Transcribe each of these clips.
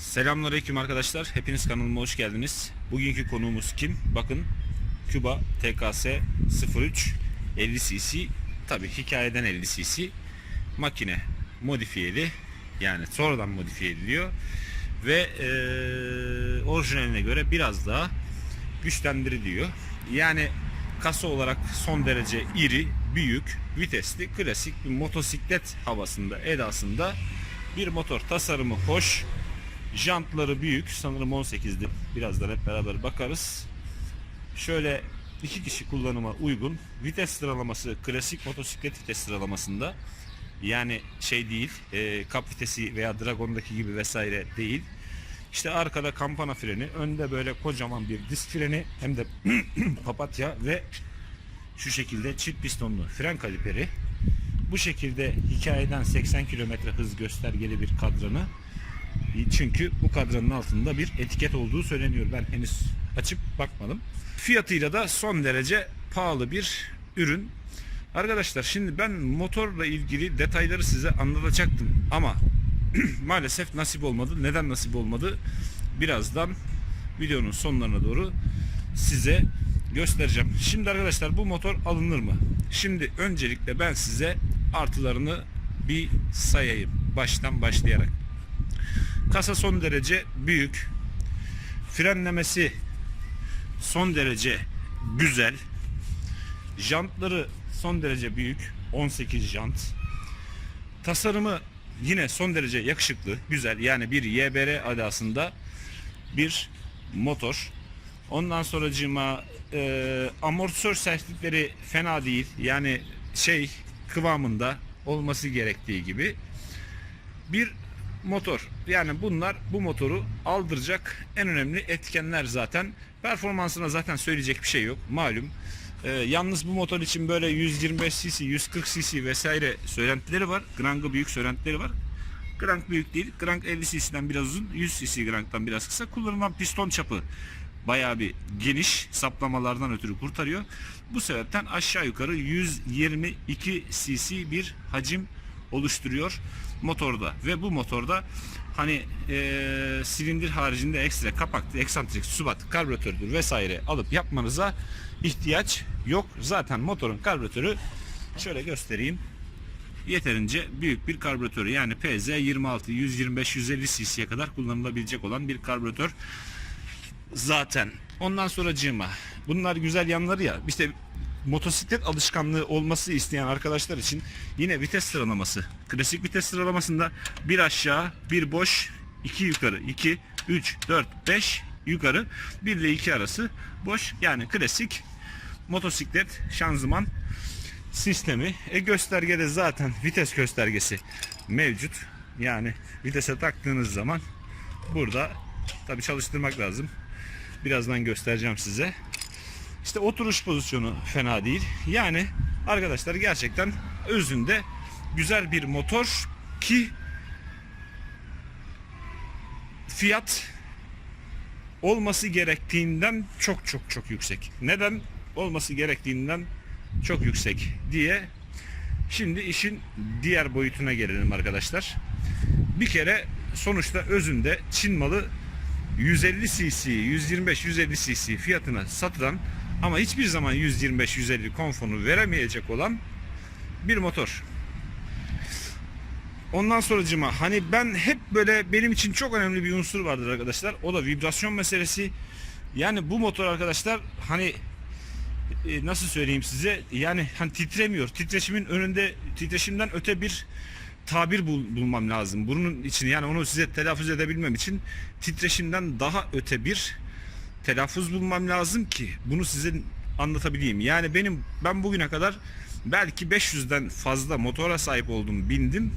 Selamünaleyküm arkadaşlar. Hepiniz kanalıma hoş geldiniz. Bugünkü konuğumuz kim? Bakın Küba TKS 03 50 cc. Tabi hikayeden 50 cc. Makine modifiyeli. Yani sonradan modifiye ediliyor. Ve eee orijinaline göre biraz daha güçlendiriliyor. Yani kasa olarak son derece iri, büyük, vitesli, klasik bir motosiklet havasında, edasında bir motor. Tasarımı hoş, jantları büyük, sanırım 18'di. Birazdan hep beraber bakarız. Şöyle iki kişi kullanıma uygun. Vites sıralaması klasik motosiklet vites sıralamasında. Yani şey değil, e, kap vitesi veya Dragon'daki gibi vesaire değil. İşte arkada kampana freni, önde böyle kocaman bir disk freni hem de papatya ve şu şekilde çift pistonlu fren kaliperi. Bu şekilde hikayeden 80 km hız göstergeli bir kadranı. Çünkü bu kadranın altında bir etiket olduğu söyleniyor. Ben henüz açıp bakmadım. Fiyatıyla da son derece pahalı bir ürün. Arkadaşlar şimdi ben motorla ilgili detayları size anlatacaktım ama maalesef nasip olmadı. Neden nasip olmadı? Birazdan videonun sonlarına doğru size göstereceğim. Şimdi arkadaşlar bu motor alınır mı? Şimdi öncelikle ben size artılarını bir sayayım. Baştan başlayarak. Kasa son derece büyük. Frenlemesi son derece güzel. Jantları son derece büyük. 18 jant. Tasarımı yine son derece yakışıklı, güzel. Yani bir YBR adasında bir motor. Ondan sonracığıma e, amortisör sertlikleri fena değil. Yani şey kıvamında olması gerektiği gibi bir motor. Yani bunlar bu motoru aldıracak en önemli etkenler zaten. Performansına zaten söyleyecek bir şey yok. Malum. Ee, yalnız bu motor için böyle 125 cc, 140 cc vesaire söylentileri var. Grang'ı büyük söylentileri var. Grand büyük değil. Grand 50 cc'den biraz uzun, 100 cc Grand'dan biraz kısa. Kullanılan piston çapı bayağı bir geniş saplamalardan ötürü kurtarıyor. Bu sebepten aşağı yukarı 122 cc bir hacim oluşturuyor motorda ve bu motorda hani eee, silindir haricinde ekstra kapaktı, eksantrik, subat, karbüratördür vesaire alıp yapmanıza ihtiyaç yok. Zaten motorun karbüratörü şöyle göstereyim. Yeterince büyük bir karbüratör yani PZ 26 125 150 cc'ye kadar kullanılabilecek olan bir karbüratör zaten. Ondan sonracığıma bunlar güzel yanları ya işte motosiklet alışkanlığı olması isteyen arkadaşlar için yine vites sıralaması. Klasik vites sıralamasında bir aşağı, bir boş, iki yukarı, 2, 3, 4, 5 yukarı, 1 ile 2 arası boş. Yani klasik motosiklet şanzıman sistemi. E göstergede zaten vites göstergesi mevcut. Yani vitese taktığınız zaman burada tabi çalıştırmak lazım. Birazdan göstereceğim size. İşte oturuş pozisyonu fena değil. Yani arkadaşlar gerçekten özünde güzel bir motor ki fiyat olması gerektiğinden çok çok çok yüksek. Neden olması gerektiğinden çok yüksek diye şimdi işin diğer boyutuna gelelim arkadaşlar. Bir kere sonuçta özünde Çin malı 150 cc, 125 150 cc fiyatına satılan ama hiçbir zaman 125 150 konforunu veremeyecek olan bir motor. Ondan sonracıma hani ben hep böyle benim için çok önemli bir unsur vardır arkadaşlar. O da vibrasyon meselesi. Yani bu motor arkadaşlar hani e, nasıl söyleyeyim size yani hani titremiyor. Titreşimin önünde titreşimden öte bir tabir bul- bulmam lazım. Bunun için yani onu size telaffuz edebilmem için titreşimden daha öte bir telaffuz bulmam lazım ki bunu size anlatabileyim. Yani benim ben bugüne kadar belki 500'den fazla motora sahip oldum, bindim.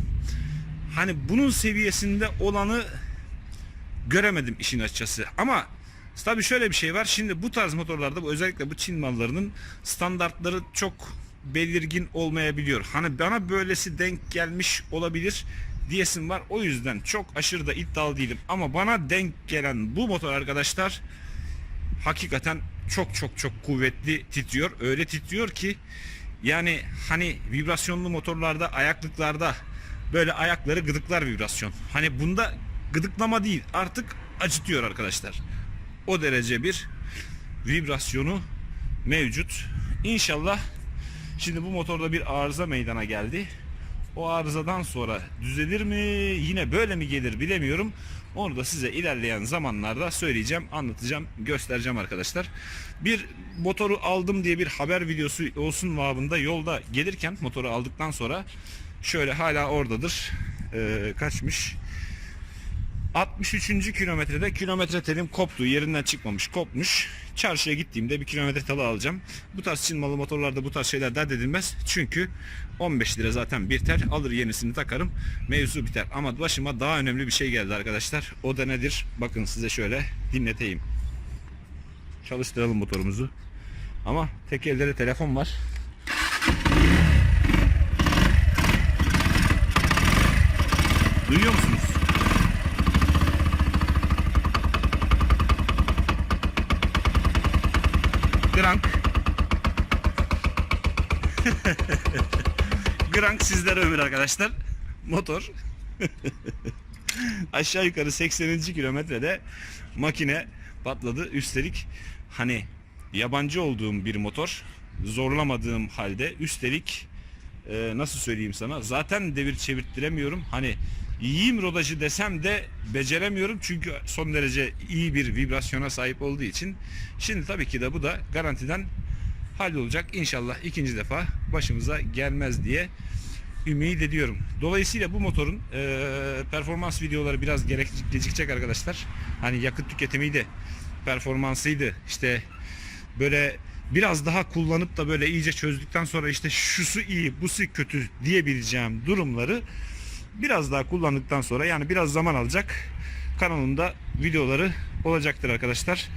Hani bunun seviyesinde olanı göremedim işin açıkçası. Ama tabii şöyle bir şey var. Şimdi bu tarz motorlarda özellikle bu Çin mallarının standartları çok belirgin olmayabiliyor. Hani bana böylesi denk gelmiş olabilir diyesim var. O yüzden çok aşırı da iddialı değilim. Ama bana denk gelen bu motor arkadaşlar hakikaten çok çok çok kuvvetli titriyor. Öyle titriyor ki yani hani vibrasyonlu motorlarda ayaklıklarda böyle ayakları gıdıklar vibrasyon. Hani bunda gıdıklama değil artık acıtıyor arkadaşlar. O derece bir vibrasyonu mevcut. İnşallah şimdi bu motorda bir arıza meydana geldi. O arızadan sonra düzelir mi yine böyle mi gelir bilemiyorum. Onu da size ilerleyen zamanlarda söyleyeceğim, anlatacağım, göstereceğim arkadaşlar. Bir motoru aldım diye bir haber videosu olsun babında yolda gelirken motoru aldıktan sonra şöyle hala oradadır. Ee, kaçmış? 63. kilometrede kilometre telim koptu. Yerinden çıkmamış, kopmuş. Çarşıya gittiğimde bir kilometre talı alacağım. Bu tarz Çin malı motorlarda bu tarz şeyler dert edilmez. Çünkü 15 lira zaten bir tel. Alır yenisini takarım. Mevzu biter. Ama başıma daha önemli bir şey geldi arkadaşlar. O da nedir? Bakın size şöyle dinleteyim. Çalıştıralım motorumuzu. Ama tek elde de telefon var. Duyuyor musunuz? Grank. Grank sizlere ömür arkadaşlar. Motor. Aşağı yukarı 80. kilometrede makine patladı. Üstelik hani yabancı olduğum bir motor zorlamadığım halde üstelik e, nasıl söyleyeyim sana zaten devir çevirttiremiyorum. Hani iyiyim rodajı desem de beceremiyorum çünkü son derece iyi bir vibrasyona sahip olduğu için. Şimdi tabii ki de bu da garantiden hallolacak. İnşallah ikinci defa başımıza gelmez diye ümit ediyorum. Dolayısıyla bu motorun e, performans videoları biraz gerek, gecikecek arkadaşlar. Hani yakıt tüketimiydi, performansıydı, işte böyle biraz daha kullanıp da böyle iyice çözdükten sonra işte şusu iyi, busu kötü diyebileceğim durumları biraz daha kullandıktan sonra yani biraz zaman alacak kanalımda videoları olacaktır arkadaşlar.